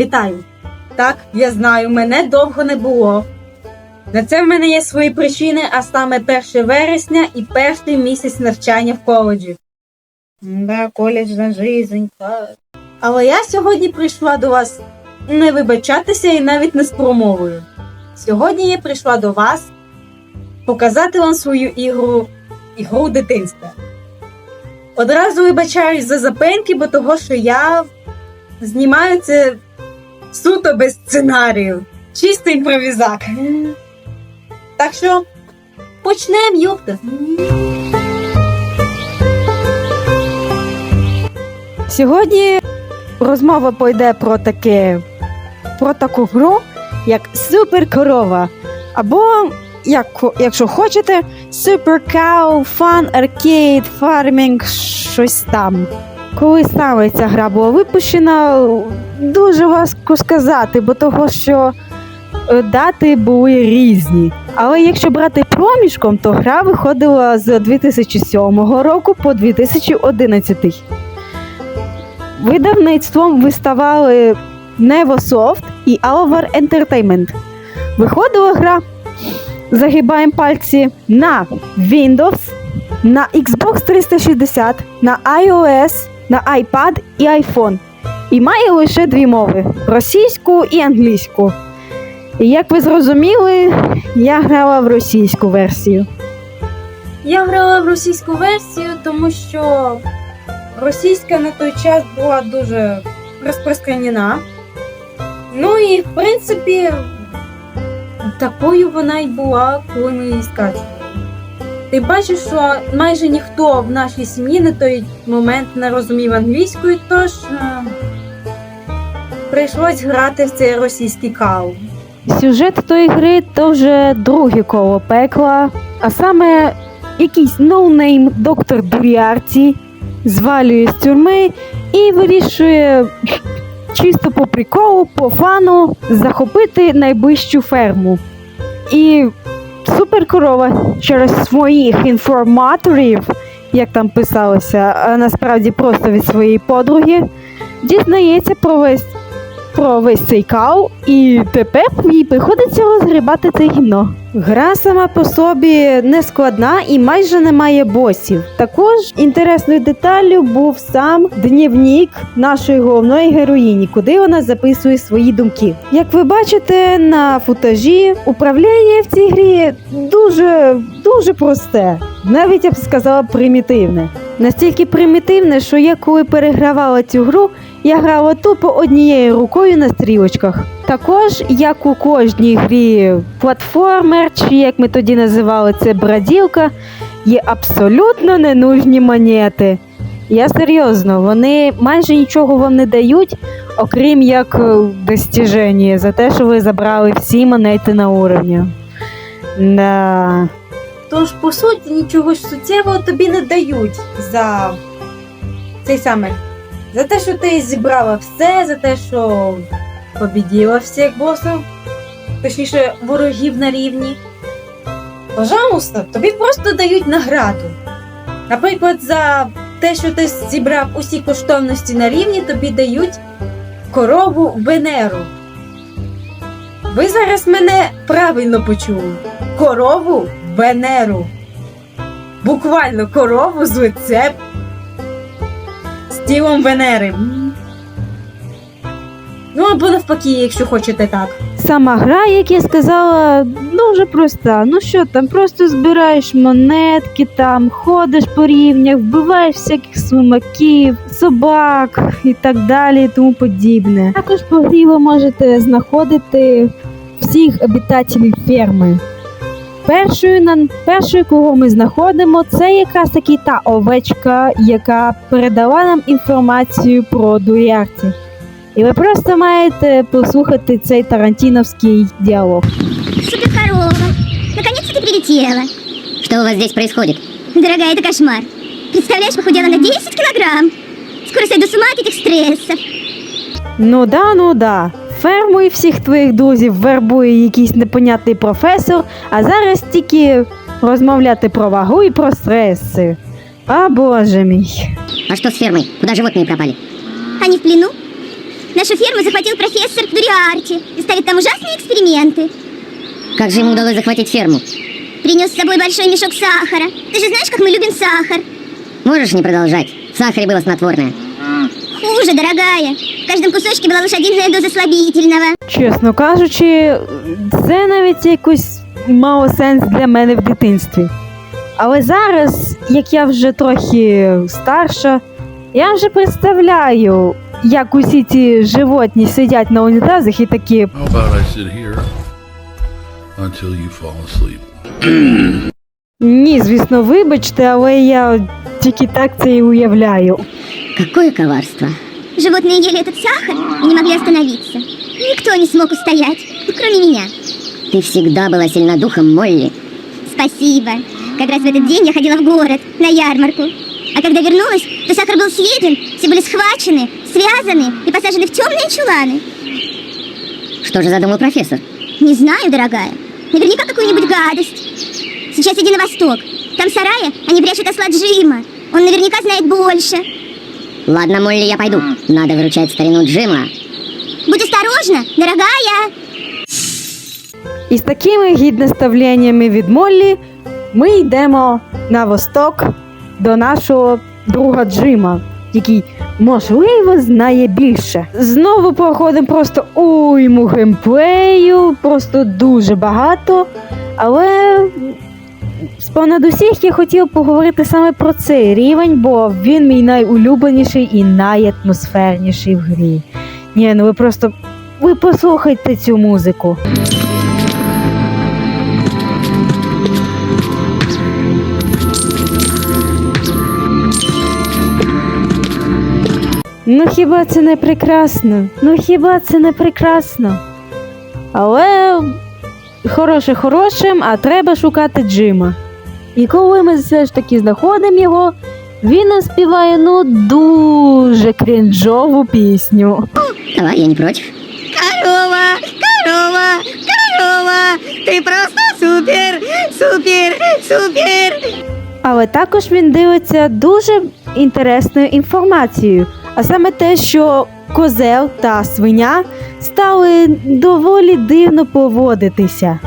Вітаю! Так, я знаю, мене довго не було. На це в мене є свої причини, а саме 1 вересня і перший місяць навчання в коледжі. Да, коледжна жизненька. Але я сьогодні прийшла до вас не вибачатися і навіть не з промовою. Сьогодні я прийшла до вас показати вам свою ігру, ігру дитинства. Одразу вибачаюсь за запинки, бо того, що я знімаю це суто без сценарію. Чистий імпровізак. Так що почнемо, юпта. Сьогодні розмова пойде про таке про таку гру, як Суперкорова. Або, як, якщо хочете, Super Cow Fun Arcade Farming щось там. Коли саме ця гра була випущена, дуже важко сказати, бо того, що е, дати були різні. Але якщо брати проміжком, то гра виходила з 2007 року по 2011. Видавництвом виставали Nevosoft і Alvar Entertainment. Виходила гра, загибаємо пальці на Windows, на Xbox 360, на iOS, на iPad і iPhone. І має лише дві мови російську і англійську. І як ви зрозуміли, я грала в російську версію. Я грала в російську версію, тому що російська на той час була дуже розпространена. Ну і в принципі, такою вона й була, коли ми її скачували. Ти бачиш, що майже ніхто в нашій сім'ї на той момент не розумів англійської, тож е, прийшлось грати в цей російський кал. Сюжет тої гри то вже друге коло пекла, а саме якийсь ноунейм доктор Дуріарці звалює з тюрми і вирішує чисто по приколу, по фану захопити найближчу ферму. І суперкорова через своїх інформаторів, як там писалося, а насправді просто від своєї подруги, дізнається про весь про весь цей кал, і тепер їй приходиться розгрібати це гімно. Гра сама по собі не складна і майже не має босів. Також інтересною деталлю був сам дневник нашої головної героїні, куди вона записує свої думки. Як ви бачите на футажі, управління в цій грі дуже дуже просте, навіть я б сказала примітивне. Настільки примітивне, що я коли перегравала цю гру, я грала тупо однією рукою на стрілочках. Також, як у кожній грі платформер, чи як ми тоді називали це браділка, є абсолютно ненужні монети. Я серйозно, вони майже нічого вам не дають, окрім як е, достіження за те, що ви забрали всі монети на уровні. Да. Тож, по суті, нічого ж суттєвого тобі не дають за цей саме. За те, що ти зібрала все, за те, що побіділа всіх босів, точніше, ворогів на рівні. Пожалуйста, тобі просто дають награду. Наприклад, за те, що ти зібрав усі коштовності на рівні, тобі дають корову Венеру. Ви зараз мене правильно почули. Корову Венеру. Буквально корову з лицем тілом Венери. Ну або навпаки, якщо хочете так. Сама гра, як я сказала, дуже проста. Ну що там, просто збираєш монетки, там, ходиш по рівнях, вбиваєш всяких слимаків, собак і так далі, і тому подібне. Також по грі ви можете знаходити всіх обітателів ферми. Першою, на, першою, кого ми знаходимо, це якраз таки та овечка, яка передала нам інформацію про дуярці. І ви просто маєте послухати цей тарантіновський діалог. Суперкорова, наконец-то ты прилетела. Что у вас здесь происходит? Дорогая, это кошмар. Представляешь, похудела на 10 килограмм. Скоро сойду с ума от этих стрессов. Ну да, ну да. Ферму і всіх твоїх друзів вербує якийсь непонятний професор, а зараз тільки розмовляти про вагу і про стреси. А боже мій. А что с фермой? Куда животные пропали? Они в плену? Нашу ферму захватил профессор Дуриарти и ставит там ужасные эксперименты. Как же ему удалось захватить ферму? Принес с собой большой мешок сахара. Ты же знаешь, как мы любим сахар. Можешь не продолжать? В сахаре было снотворное. Хуже, дорогая. В каждом кусочке была лошадиная доза слабительного. Чесно кажучи, це навіть якось мало сенс для мене в дитинстві. Але зараз, як я вже трохи старша, я вже представляю, як усі ці животні сидять на унітазах і такі. Ні, звісно, вибачте, але я тільки так це і уявляю. Какое коварство. Животные ели этот сахар и не могли остановиться. Никто не смог устоять, кроме меня. Ты всегда была сильна духом, Молли. Спасибо. Как раз в этот день я ходила в город, на ярмарку. А когда вернулась, то сахар был съеден, все были схвачены, связаны и посажены в темные чуланы. Что же задумал профессор? Не знаю, дорогая. Наверняка какую-нибудь гадость. Сейчас иди на восток. Там в сарае они прячут осла Джима. Он наверняка знает больше. Ладно, Молли, я пойду. Надо выручать старину Джима. Будь осторожна, дорогая. І з такими гідноставленнями від Моллі ми йдемо на восток до нашого друга Джима, який, можливо, знає більше. Знову проходимо просто уйму геймплею, просто дуже багато. Але з понад усіх я хотів поговорити саме про цей рівень, бо він мій найулюбленіший і найатмосферніший в грі. Ні, ну ви просто ви послухайте цю музику. Ну хіба це не прекрасно? Ну хіба це не прекрасно? Але хороше хорошим, а треба шукати Джима. І коли ми все ж таки знаходимо його, він нам співає ну дуже крінжову пісню. Давай, я не против. Корова, корова, корова. Ты просто супер, супер, супер. Але також він ділиться дуже інтересною інформацією, а саме те, що козел та свиня стали доволі дивно поводитися.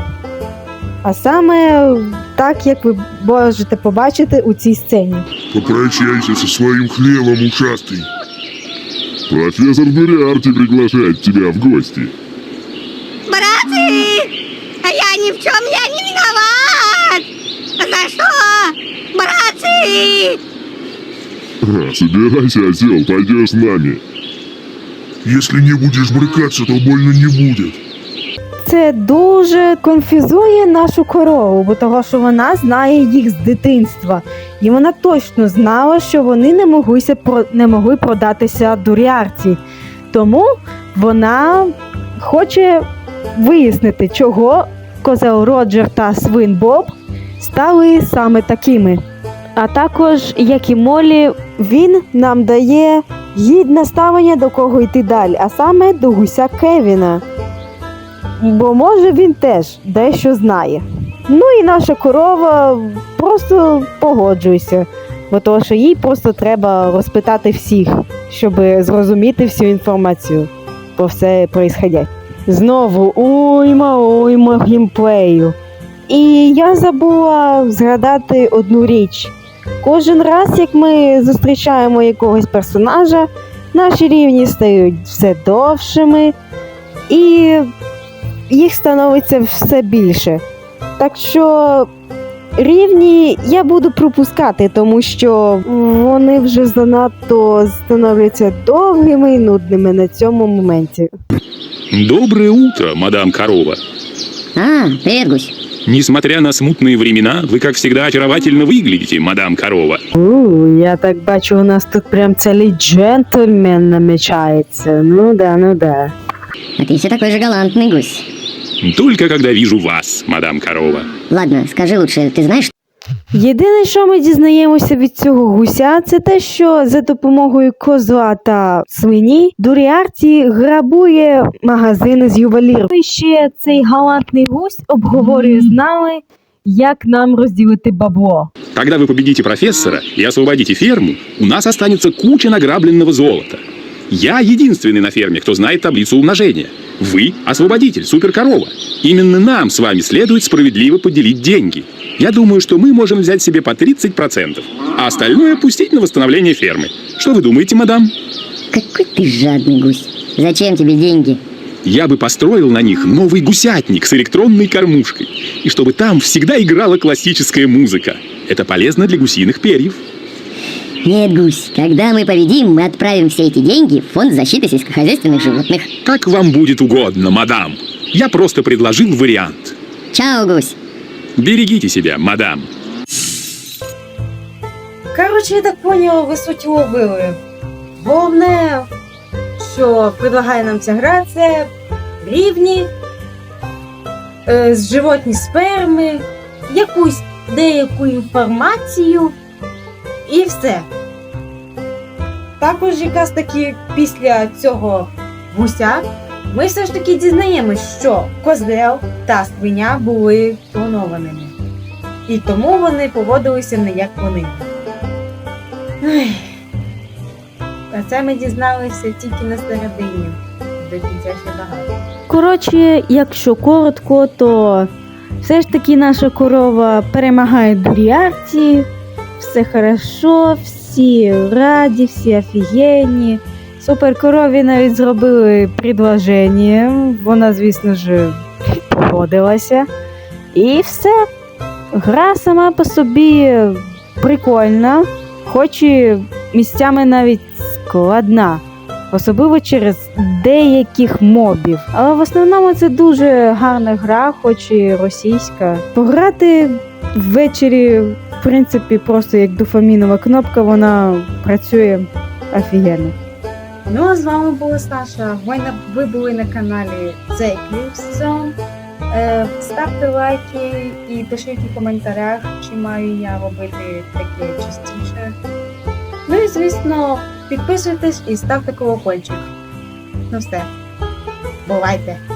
А саме так, як ви можете побачити у цій сцені. Попрощайся со своим хлебом, ушастый. Профессор Дуриарти приглашает тебя в гости. Братцы, а я ни в чем я не виноват. За что? Братцы! Ага, собирайся, осел, пойдешь с нами. Если не будешь брыкаться, то больно не будет. Це дуже конфізує нашу корову, бо того, що вона знає їх з дитинства, і вона точно знала, що вони не моглися не могли продатися дурярці. Тому вона хоче вияснити, чого козел Роджер та свин Боб стали саме такими. А також, як і Молі, він нам дає гідне ставлення до кого йти далі, а саме до гуся Кевіна. Бо може він теж дещо знає. Ну і наша корова просто погоджується, бо того, що їй просто треба розпитати всіх, щоб зрозуміти всю інформацію про все происходять. Знову уйма, уйма геймплею. І я забула згадати одну річ. Кожен раз, як ми зустрічаємо якогось персонажа, наші рівні стають все довшими, і їх становиться все більше. Так що рівні я буду пропускати, тому що вони вже занадто становляться довгими і нудними на цьому моменті. Доброе утро, мадам Корова. А, привет, гусь. Несмотря на смутные времена, вы, как всегда, очаровательно выглядите, мадам Корова. У, я так бачу, у нас тут прям цілий джентльмен намічається. Ну да, ну да. А ты все такой же галантный гусь. Только когда вижу вас, мадам Корова. Ладно, скажи лучше, ты знаешь, Єдине, що ми дізнаємося від цього гуся, це те, що за допомогою козла та свині Дуріарті грабує магазини з ювеліром. І ще цей галантний гусь обговорює з нами, як нам розділити бабло. Когда вы победите профессора и освободите ферму, у нас останется куча награбленного золота. Я единственный на ферме, кто знает таблицу умножения. Вы – освободитель, суперкорова. Именно нам с вами следует справедливо поделить деньги. Я думаю, что мы можем взять себе по 30%, а остальное пустить на восстановление фермы. Что вы думаете, мадам? Какой ты жадный гусь. Зачем тебе деньги? Я бы построил на них новый гусятник с электронной кормушкой. И чтобы там всегда играла классическая музыка. Это полезно для гусиных перьев. Нет, гусь, когда мы победим, мы отправим все эти деньги в фонд защиты сельскохозяйственных животных. Как вам будет угодно, мадам. Я просто предложил вариант. Чао, гусь. Берегите себя, мадам. Коротше, я так поняла, ви суть уловили. Головне, що предлагає нам ця гра, це рівні, е, животні сперми, якусь деяку інформацію І все. Також якраз таки після цього гуся ми все ж таки дізнаємось, що козел та свиня були клонованими. І тому вони поводилися не як вони. А це ми дізналися тільки на середині. До кінця ще багато. Коротше, якщо коротко, то все ж таки наша корова перемагає дуріарці, все хорошо, всі раді, всі офігенні. Суперкорові навіть зробили предложення. Вона, звісно ж, погодилася. І все. Гра сама по собі прикольна, хоч і місцями навіть складна особливо через деяких мобів. Але в основному це дуже гарна гра, хоч і російська. Пограти ввечері, в принципі, просто як дофамінова кнопка, вона працює офігенно. Ну а з вами була Саша. Ви, були на каналі Zone. Е, ставте лайки і пишіть у коментарях, чи маю я робити таке частіше. Ну і звісно, підписуйтесь і ставте колокольчик. Ну все. Бувайте!